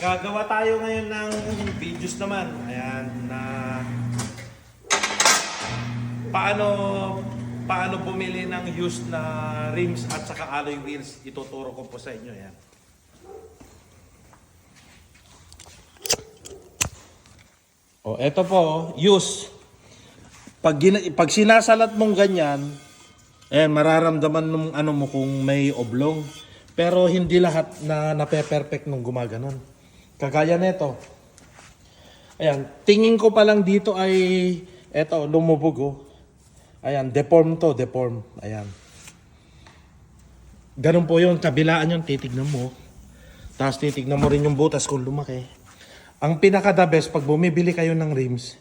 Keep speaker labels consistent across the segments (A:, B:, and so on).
A: gagawa tayo ngayon ng videos naman. Ayan, na paano paano bumili ng used na rims at saka alloy wheels. Ituturo ko po sa inyo. Ayan. O, eto po, oh, used. Pag, pag sinasalat mong ganyan, ayan, mararamdaman nung ano mo kung may oblong. Pero hindi lahat na nape-perfect nung gumaganon. Kagaya nito. Ayan, tingin ko pa lang dito ay eto, lumubog oh. Ayan, deform to, deform. Ayan. Ganun po yun, kabilaan yun, titignan mo. Tapos titignan mo rin yung butas kung lumaki. Ang pinaka the best, pag bumibili kayo ng rims,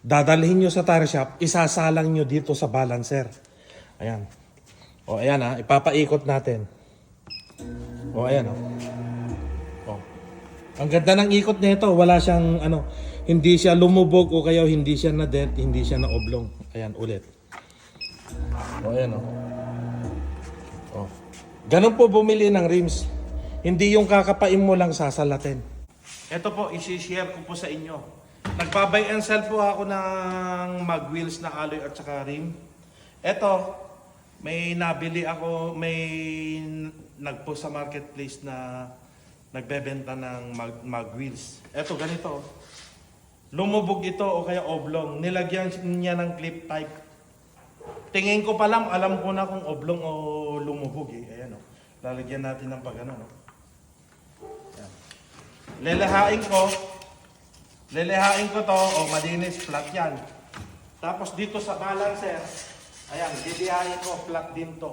A: dadalhin nyo sa tire shop, isasalang nyo dito sa balancer. Ayan. O ayan ha, ipapaikot natin. O ayan o. O. Ang ganda ng ikot nito, wala siyang ano, hindi siya lumubog o kaya hindi siya na dent, hindi siya na oblong. Ayan ulit. O ayan o. O. Ganun po bumili ng rims. Hindi yung kakapain mo lang sasalatin. Ito po, isi-share ko po sa inyo. Nagpa-buy and sell po ako ng mag wheels na alloy at saka rim. Ito, may nabili ako, may nagpo sa marketplace na nagbebenta ng mag, mag wheels. Ito, ganito. Lumubog ito o kaya oblong. Nilagyan niya ng clip type. Tingin ko pa lang, alam ko na kung oblong o lumubog eh. Ayan o. Lalagyan natin ng pag ano. No? Ayan. Lelehain ko. Lelehain ko to. O malinis, flat yan. Tapos dito sa balancer, ayan, lilihain ko, flat din to.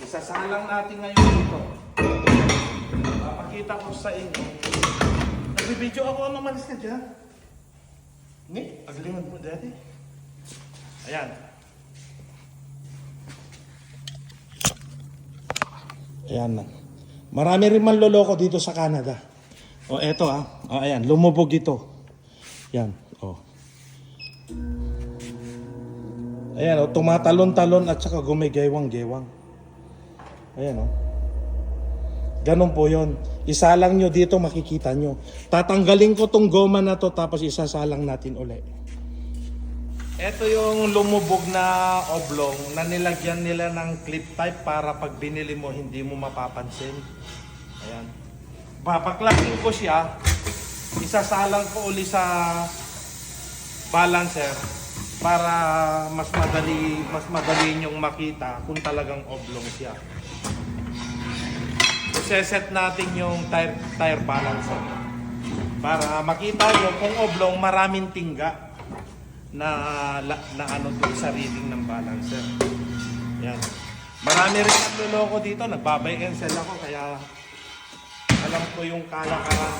A: Isasalang natin ngayon dito. Papakita ko sa inyo. Nagbibideo ako, ano malis ka dyan? Ni, paglingad mo dati. Ayan. Ayan na. Marami rin manloloko dito sa Canada. O eto ah. O ayan, lumubog ito. Yan. O. Ayan o, tumatalon-talon at saka gumigaywang-gewang. Ayan o. Ganun po yon. Isalang nyo dito, makikita nyo. Tatanggalin ko tong goma na to, tapos isasalang natin uli. Ito yung lumubog na oblong na nilagyan nila ng clip type para pag binili mo hindi mo mapapansin. Ayan. Papaklasin ko siya. Isasalang ko uli sa balancer para mas madali mas madali nyong makita kung talagang oblong siya. Iseset natin yung tire, tire balancer para makita nyo kung oblong maraming tingga na, la- na ano doon sa reading ng balancer. Yan. Marami rin nagluloko dito. Nagbabay sell ako kaya alam ko yung kalakaran.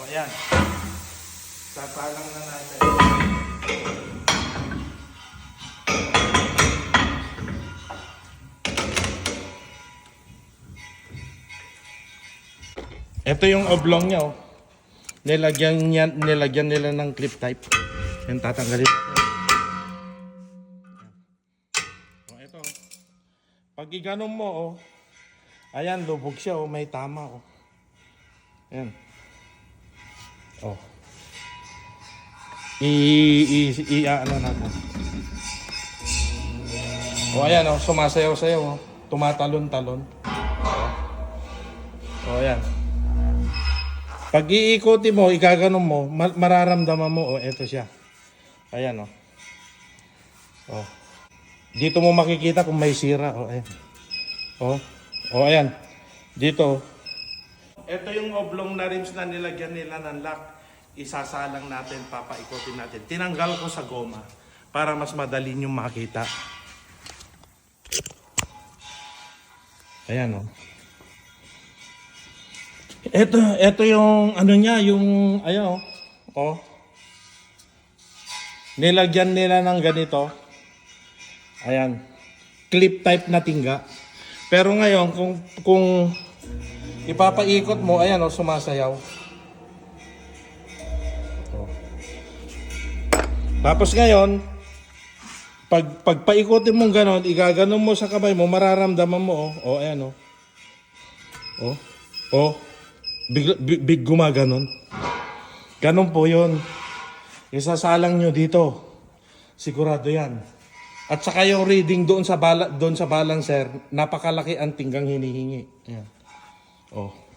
A: O yan. Sasalang na natin. Ito yung oblong niya oh. Nilagyan, niya, nilagyan nila ng clip type. Yan tatanggalin. O ito. oh. Pag iganon mo oh. Ayan, lubog siya oh. May tama oh. Ayan. Oh. I, i, i, ano natin. O ayan oh, sumasayaw-sayaw oh. Tumatalon-talon. Pag iikuti mo, ikaganon mo, ma- mararamdaman mo, oh, eto siya. Ayan, oh. Oh. Dito mo makikita kung may sira, oh, ayan. Oh. Oh, ayan. Dito. Ito yung oblong na rims na nilagyan nila ng lock. Isasalang natin, papaikutin natin. Tinanggal ko sa goma para mas madali nyo makita. Ayan, oh. Ito, ito yung ano niya, yung ayo oh. Nilagyan nila ng ganito. Ayan. Clip type na tingga. Pero ngayon kung kung ipapaikot mo, ayan oh, sumasayaw. Oh. Tapos ngayon, pag pagpaikotin mo ganon, igaganon mo sa kamay mo, mararamdaman mo oh. Oh, ayan oh. Oh. Oh. Big, big, big gumaganon. Ganon po yun. Isasalang nyo dito. Sigurado yan. At saka yung reading doon sa bala, doon sa balancer, napakalaki ang tinggang hinihingi. Ayan. Oh.